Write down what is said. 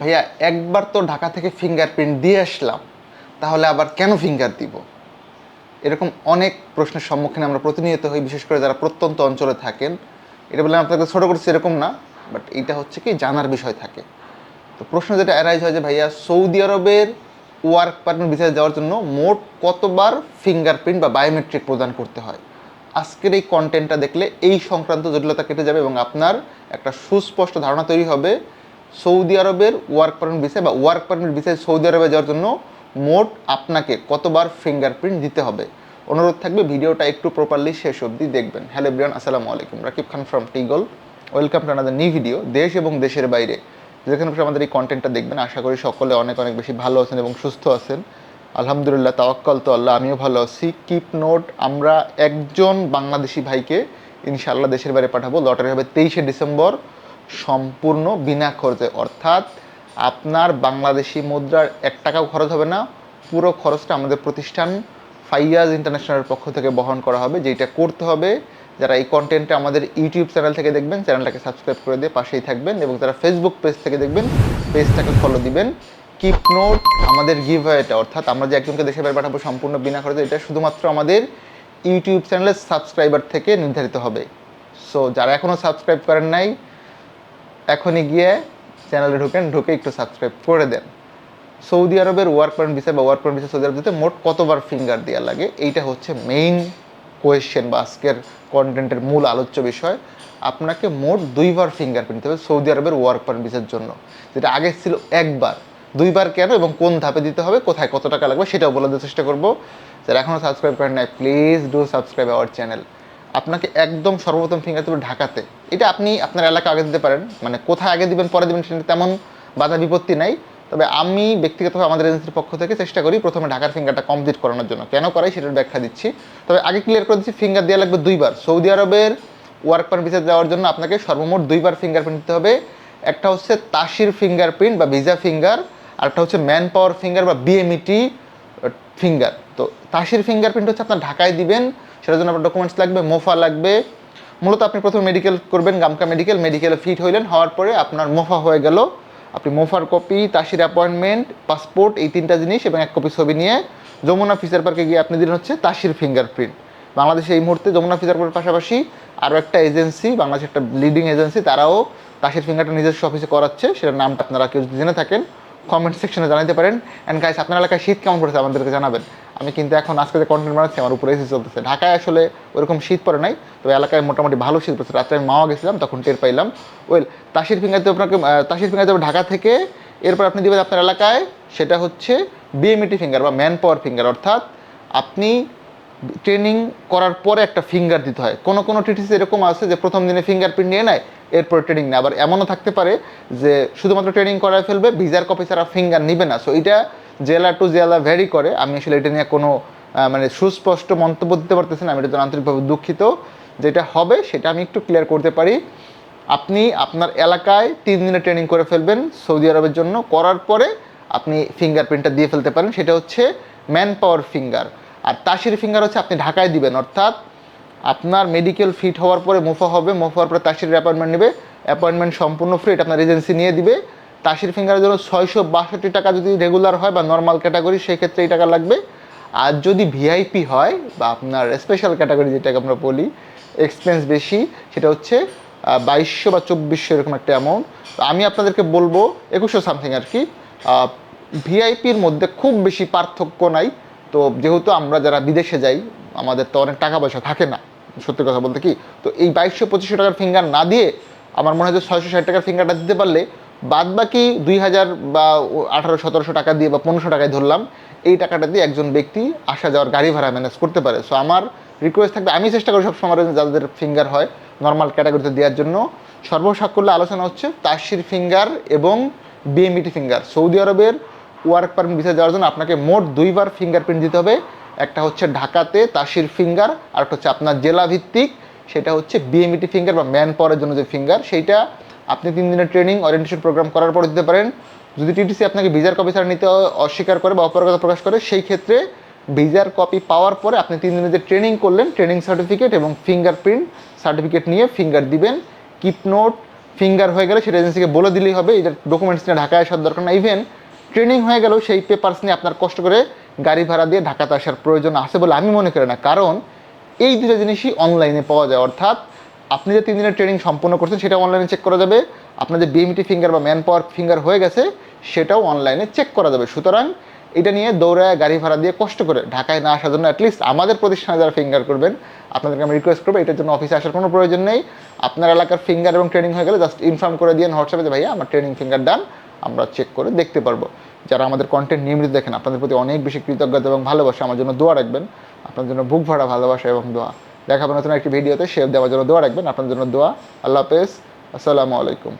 ভাইয়া, একবার তো ঢাকা থেকে ফিঙ্গারপ্রিন্ট দিয়ে আসলাম, তাহলে আবার কেন ফিঙ্গার দিব? এরকম অনেক প্রশ্নের সম্মুখীন আমরা প্রতিনিয়ত হই, বিশেষ করে যারা প্রত্যন্ত অঞ্চলে থাকেন। এটা বলে আপনাকে ছোটো করছি এরকম না বাট এইটা হচ্ছে কি জানার বিষয় থাকে। তো প্রশ্ন যেটা অ্যারাইজ হয় যে, ভাইয়া, সৌদি আরবের ওয়ার্ক পারমিট ভিসায় যাওয়ার জন্য মোট কতবার ফিঙ্গারপ্রিন্ট বা বায়োমেট্রিক প্রদান করতে হয়? আজকের এই কন্টেন্টটা দেখলে এই সংক্রান্ত জটিলতা কেটে যাবে এবং আপনার একটা সুস্পষ্ট ধারণা তৈরি হবে সৌদি আরবের ওয়ার্ক পারমিট ভিসায় বা ওয়ার্ক পারমিট ভিসায় সৌদি আরবে যাওয়ার জন্য মোট আপনাকে কতবার ফিঙ্গারপ্রিন্ট দিতে হবে? অনুরোধ থাকবে, ভিডিওটা একটু প্রপারলি শেষ অবধি দেখবেন। হ্যালো ব্রিয়ান আসসালামু আলাইকুম। Rakib Khan from টিগল welcome to another new video দেশ এবং দেশের বাইরে। যেখানে আমাদের এই কন্টেন্টটা দেখবেন। আশা করি সকলে অনেক অনেক বেশি ভালো আছেন এবং সুস্থ আছেন। আলহামদুলিল্লাহ, তাওয়াক্কাল তো আল্লাহ, আমিও ভালো আছি। কিপ নোট আমরা একজন বাংলাদেশি ভাইকে ইনশাআল্লাহ দেশের বাইরে পাঠাবো। লটারি হবে তেইশে ডিসেম্বর সম্পূর্ণ বিনা খরচে। অর্থাৎ আপনার বাংলাদেশি মুদ্রার এক টাকাও খরচ হবে না, পুরো খরচটা আমাদের প্রতিষ্ঠান ফাইয়াজ ইন্টারন্যাশনালের পক্ষ থেকে বহন করা হবে যেটা করতে হবে। যারা এই কন্টেন্টটা আমাদের ইউটিউব চ্যানেল থেকে দেখবেন, চ্যানেলটাকে সাবস্ক্রাইব করে দিয়ে পাশেই থাকবেন এবং যারা ফেসবুক পেজ থেকে দেখবেন পেজটাকে ফলো দিবেন। কিপ নোট আমাদের গিভ এটা অর্থাৎ আমরা যে একজনকে দেশে বাইরে পাঠাবো সম্পূর্ণ বিনা খরচে, এটা শুধুমাত্র আমাদের ইউটিউব চ্যানেলের সাবস্ক্রাইবার থেকে নির্ধারিত হবে। সো যারা এখনও সাবস্ক্রাইব করেন নাই এখনই গিয়ে চ্যানেলে ঢুকেন, ঢুকে একটু সাবস্ক্রাইব করে দেন। সৌদি আরবের ওয়ার্ক পারমিট ভিসা বা ওয়ার্ক পারমিট ভিসা সৌদি আরব দিতে মোট কতবার ফিঙ্গার দেওয়া লাগে? এইটা হচ্ছে মেইন কোয়েশ্চেন বা আজকের কন্টেন্টের মূল আলোচ্য বিষয়। আপনাকে মোট দুইবার ফিঙ্গারপ্রিন্ট দিতে হবে সৌদি আরবের ওয়ার্ক পারমিট ভিসার জন্য। যেটা আগে ছিল একবার। দুইবার কেন এবং কোন ধাপে দিতে হবে, কোথায় কত টাকা লাগবে সেটাও বলে দেওয়ার চেষ্টা করব। যারা এখনও সাবস্ক্রাইব করেন নাই please do subscribe our channel আপনাকে একদম সর্বপ্রথম ফিঙ্গার দেবে ঢাকাতে। এটা আপনি আপনার এলাকা আগে দিতে পারেন। মানে কোথায় আগে দিবেন, পরে দিবেন সেটা তেমন বাধা বিপত্তি নাই। তবে আমি ব্যক্তিগতভাবে আমাদের এজেন্সির পক্ষ থেকে চেষ্টা করি প্রথমে ঢাকার ফিঙ্গারটা কমপ্লিট করানোর জন্য। কেন করাই সেটার ব্যাখ্যা দিচ্ছি। তবে আগে ক্লিয়ার করে দিচ্ছি, ফিঙ্গার দেওয়া লাগবে দুইবার। সৌদি আরবের ওয়ার্ক পারমিট ভিসা যাওয়ার জন্য আপনাকে সর্বমোট দুইবার ফিঙ্গারপ্রিন্ট দিতে হবে। একটা হচ্ছে তাসির ফিঙ্গারপ্রিন্ট বা ভিসা ফিঙ্গার আর একটা হচ্ছে ম্যান পাওয়ার ফিঙ্গার বা বিএমইটি ফিঙ্গার তো তাসির ফিঙ্গারপ্রিন্ট হচ্ছে আপনার ঢাকায় দিবেন সেটার জন্য আপনার ডকুমেন্টস লাগবে, মোফা লাগবে। মূলত আপনি প্রথমে মেডিকেল করবেন, গামকা মেডিকেল মেডিকেলে ফিট হইলেন, হওয়ার পরে আপনার মোফা হয়ে গেল। আপনি মোফার কপি তাসির অ্যাপয়েন্টমেন্ট পাসপোর্ট এই তিনটা জিনিস এবং এক কপি ছবি নিয়ে যমুনা ফিচার পার্কে গিয়ে আপনি দিলেন হচ্ছে তাসির ফিঙ্গারপ্রিন্ট বাংলাদেশে এই মুহূর্তে যমুনা ফিচার পার্কের পাশাপাশি আরও একটা এজেন্সি বাংলাদেশের একটা লিডিং এজেন্সি তারাও তাসির ফিঙ্গারটা নিজস্ব অফিসে করাচ্ছে। সেটার নামটা আপনারা কেউ জেনে থাকেন কমেন্ট সেকশনে জানাতে পারেন। অ্যান্ড গাইস আপনার এলাকায় শীত কেমন পড়েছে আমাদেরকে জানাবেন। আমি কিন্তু এখন আজকে যে কন্টেন্ট বানাচ্ছি, আমার উপরে এসে চলতেছে। ঢাকায় আসলে ওরকম শীত পড়ে নাই, তবে এলাকায় মোটামুটি ভালো শীত পড়েছে। রাত্রে আমি মাওয়া গেছিলাম, তখন টের পাইলাম। ওয়েল তাসির ফিঙ্গার দেবে আপনাকে তাসির ফিঙ্গার দেবে ঢাকা থেকে এরপর আপনি দেবেন আপনার এলাকায়, সেটা হচ্ছে বিএমইটি ফিঙ্গার বা ম্যান পাওয়ার ফিঙ্গার অর্থাৎ আপনি ট্রেনিং করার পরে একটা ফিঙ্গার দিতে হয়। কোনো কোনো টিটিসি এরকম আছে যে প্রথম দিনে ফিঙ্গারপ্রিন্ট নিয়ে নেয়, এরপর ট্রেনিং নেয়। আবার এমনও থাকতে পারে যে শুধুমাত্র ট্রেনিং করায় ফেলবে ভিজার কপি ছাড়া ফিঙ্গার নিবে না। সো এটা জেলা টু জেলা ভ্যারি করে। আমি আসলে এটা নিয়ে কোনো মানে সুস্পষ্ট মন্তব্য দিতে পারতেছি না। আমি এটা আন্তরিকভাবে দুঃখিত। যেটা হবে, সেটা আমি একটু ক্লিয়ার করতে পারি। আপনি আপনার এলাকায় তিন দিনে ট্রেনিং করে ফেলবেন সৌদি আরবের জন্য। করার পরে আপনি ফিঙ্গারপ্রিন্টটা দিয়ে ফেলতে পারেন। সেটা হচ্ছে ম্যান পাওয়ার ফিঙ্গার আর তাসির ফিঙ্গার হচ্ছে আপনি ঢাকায় দিবেন, অর্থাৎ আপনার মেডিকেল ফিট হওয়ার পরে মোফা হবে মোফা হওয়ার পরে তাসির অ্যাপয়েন্টমেন্ট নেবে অ্যাপয়েন্টমেন্ট সম্পূর্ণ ফ্রি এটা আপনার এজেন্সি নিয়ে দিবে। তাসির ফিঙ্গারের জন্য ছয়শো বাষট্টি টাকা যদি রেগুলার হয় বা নর্মাল ক্যাটাগরি সেই ক্ষেত্রে এই টাকা লাগবে। আর যদি ভিআইপি হয়, বা আপনার স্পেশাল ক্যাটাগরি যেটাকে আমরা বলি এক্সপেন্স বেশি, সেটা হচ্ছে বাইশশো বা চব্বিশশো এরকম একটা অ্যামাউন্ট আমি আপনাদেরকে বলব, একুশশো সামথিং আর কি। ভিআইপির মধ্যে খুব বেশি পার্থক্য নাই। তো যেহেতু আমরা যারা বিদেশে যাই, আমাদের তো অনেক টাকা পয়সা থাকে না, সত্যি কথা বলতে কি? তো এই বাইশশো পঁচিশশো টাকার ফিঙ্গার না দিয়ে আমার মনে হয় যে ছয়শো ষাট টাকার ফিঙ্গারটা দিতে পারলে বাদ বাকি দুই হাজার বা আঠারো সতেরোশো টাকা দিয়ে বা পনেরোশো টাকায় ধরলাম, এই টাকাটা দিয়ে একজন ব্যক্তি আসা যাওয়ার গাড়ি ভাড়া ম্যানেজ করতে পারে। সো আমার রিকোয়েস্ট থাকবে, আমি চেষ্টা করি সবসময় যাদের ফিঙ্গার হয় নর্মাল ক্যাটাগরিতে দেওয়ার জন্য। সর্বসাকুল্য আলোচনা হচ্ছে তাসির ফিঙ্গার এবং বিএমইটি ফিঙ্গার সৌদি আরবের ওয়ার্ক পারমিট ভিসা যাওয়ার জন্য আপনাকে মোট দুইবার ফিঙ্গারপ্রিন্ট দিতে হবে। একটা হচ্ছে ঢাকাতে তাসির ফিঙ্গার আর একটা হচ্ছে আপনার জেলা ভিত্তিক সেটা হচ্ছে বিএমইটি ফিঙ্গার বা ম্যান পাওয়ারের জন্য যে ফিঙ্গার সেইটা আপনি তিন দিনের ট্রেনিং অরিয়েন্টেশন প্রোগ্রাম করার পরে দিতে পারেন। যদি টিটিসি আপনাকে ভিজার কপি ছাড়া নিতে অস্বীকার করে বা অপারগতা প্রকাশ করে, সেই ক্ষেত্রে ভিজার কপি পাওয়ার পরে আপনি তিন দিনের যে ট্রেনিং করলেন ট্রেনিং সার্টিফিকেট এবং ফিঙ্গারপ্রিন্ট সার্টিফিকেট নিয়ে ফিঙ্গার দিবেন। কিপ নোট ফিঙ্গার হয়ে গেলে সেটা এজেন্সিকে বলে দিলেই হবে। এটার ডকুমেন্টস নিয়ে ঢাকায় আসার দরকার না। ইভেন ট্রেনিং হয়ে গেলেও সেই পেপারস নিয়ে আপনার কষ্ট করে গাড়ি ভাড়া দিয়ে ঢাকাতে আসার প্রয়োজন আছে বলে আমি মনে করি না। কারণ এই দুটো জিনিসই অনলাইনে পাওয়া যায়। অর্থাৎ আপনি যে তিন দিনের ট্রেনিং সম্পূর্ণ করছেন সেটা অনলাইনে চেক করা যাবে। আপনার যে বিএমটি ফিঙ্গার বা ম্যান পাওয়ার ফিঙ্গার হয়ে গেছে, সেটাও অনলাইনে চেক করা যাবে। সুতরাং এটা নিয়ে দৌড়ায় গাড়ি ভাড়া দিয়ে কষ্ট করে ঢাকায় না আসার জন্য অ্যাটলিস্ট আমাদের প্রতিষ্ঠানে যারা ফিঙ্গার করবেন, আপনাদেরকে আমি রিকোয়েস্ট করব, এটার জন্য অফিসে আসার কোনো প্রয়োজন নেই। আপনার এলাকার ফিঙ্গার এবং ট্রেনিং হয়ে গেলে জাস্ট ইনফর্ম করে দিয়ে হোয়াটসঅ্যাপে যে, ভাইয়া, আমার ট্রেনিং ফিঙ্গার ডান আমরা চেক করে দেখতে পারব। যারা আমাদের কন্টেন্ট নিয়মিত দেখেন, আপনাদের প্রতি অনেক বেশি কৃতজ্ঞতা এবং ভালোবাসা। আমার জন্য দোয়া রাখবেন। আপনার জন্য বুক ভরা ভালোবাসা এবং দোয়া। দেখাবো নতুন একটি ভিডিওতে। সেভ দেওয়ার জন্য দোয়া রাখবেন। আপনার জন্য দোয়া। আল্লাহ হাফেজ। আসসালামু আলাইকুম।